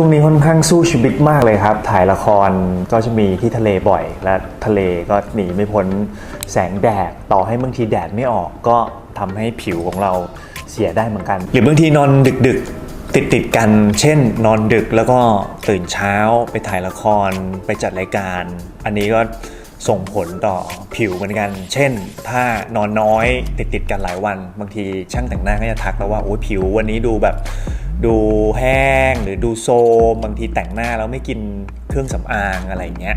ช่วงนี้ค่อนข้างสู้ชีวิตมากเลยครับ ถ่ายละครก็จะมีที่ทะเลบ่อย และทะเลก็หนีไม่พ้นแสงแดด ต่อให้บางทีแดดไม่ออกก็ทำให้ผิวของเราเสียได้เหมือนกัน หรือบางทีนอนดึกๆ ติดติดกัน เช่น นอนดึกแล้วก็ตื่นเช้าไปถ่ายละครไปจัดรายการ อันนี้ก็ส่งผลต่อผิวเหมือนกัน เช่น ถ้านอนน้อยติดติดกันหลายวัน บางทีช่างแต่งหน้าก็จะทักแล้วว่าโอ้ยผิววันนี้ดูแบบ ดูแห้งหรือดูโซมบางทีแต่งหน้าแล้วไม่กินเครื่องสำอางอะไรเงี้ย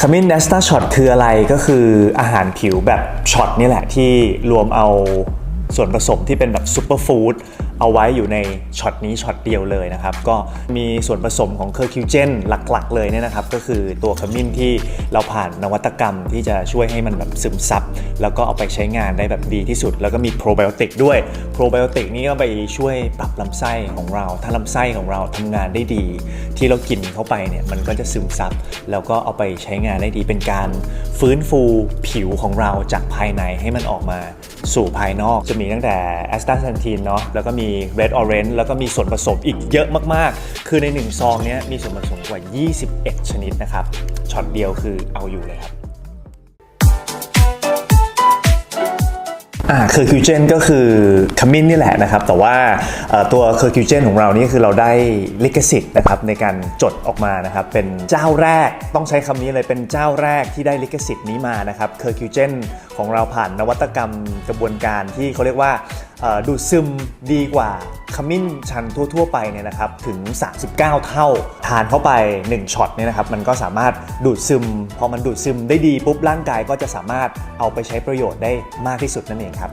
ขมิ้นเนสตาช็อตคืออะไรก็คืออาหารผิวแบบช็อตนี่แหละที่รวมเอา ส่วนผสมที่เป็นแบบซูเปอร์ฟู้ดเอาไว้อยู่ในช็อตนี้ช็อตเดียวเลยนะครับ ก็มีส่วนผสมของเคอร์คิวเจนหลักๆ เลยเนี่ยนะครับ ก็คือตัวขมิ้นที่เราผ่านนวัตกรรมที่จะช่วยให้มันแบบซึมซับ แล้วก็เอาไปใช้งานได้แบบดีที่สุด แล้วก็มีโปรไบโอติกด้วยโปรไบโอติกนี่ก็ไปช่วยปรับลำไส้ของเรา ถ้าลำไส้ของเราทำงานได้ดี ที่เรากินเข้าไปเนี่ยมันก็จะซึมซับ แล้วก็เอาไปใช้งานได้ดีเป็นการฟื้นฟูผิวของเราจากภายในให้มันออกมาสู่ภายนอกจะมีตั้งแต่แอสตาเซนทีนเนาะแล้วก็มีเรดออเรนจ์แล้วก็มีส่วนผสมอีกเยอะมากๆ คือใน 1 ซองนี้มีส่วนผสมกว่า 21 ชนิดนะครับช็อตเดียวคือเอาอยู่เลยครับ อ่าเคอร์คิวเจนก็คือขมิ้นนี่แหละนะครับ แต่ว่าตัวเคอร์คิวเจนของเรานี่คือเราได้ลิขสิทธิ์นะครับในการจดออกมานะครับ เป็นเจ้าแรกต้องใช้คำนี้เลยเป็นเจ้าแรกที่ได้ลิขสิทธิ์นี้มานะครับเคอร์คิวเจนของเราผ่านนวัตกรรมกระบวนการที่เขาเรียกว่าดูดซึมดีกว่า ขมิ้นชันทั่ว ๆ ไปเนี่ยนะครับถึง 39 เท่า ทานเข้าไป 1ช็อตเนี่ยนะครับมันก็สามารถดูดซึม พอมันดูดซึมได้ดีปุ๊บร่างกายก็จะสามารถเอาไปใช้ประโยชน์ได้มากที่สุดนั่นเองครับ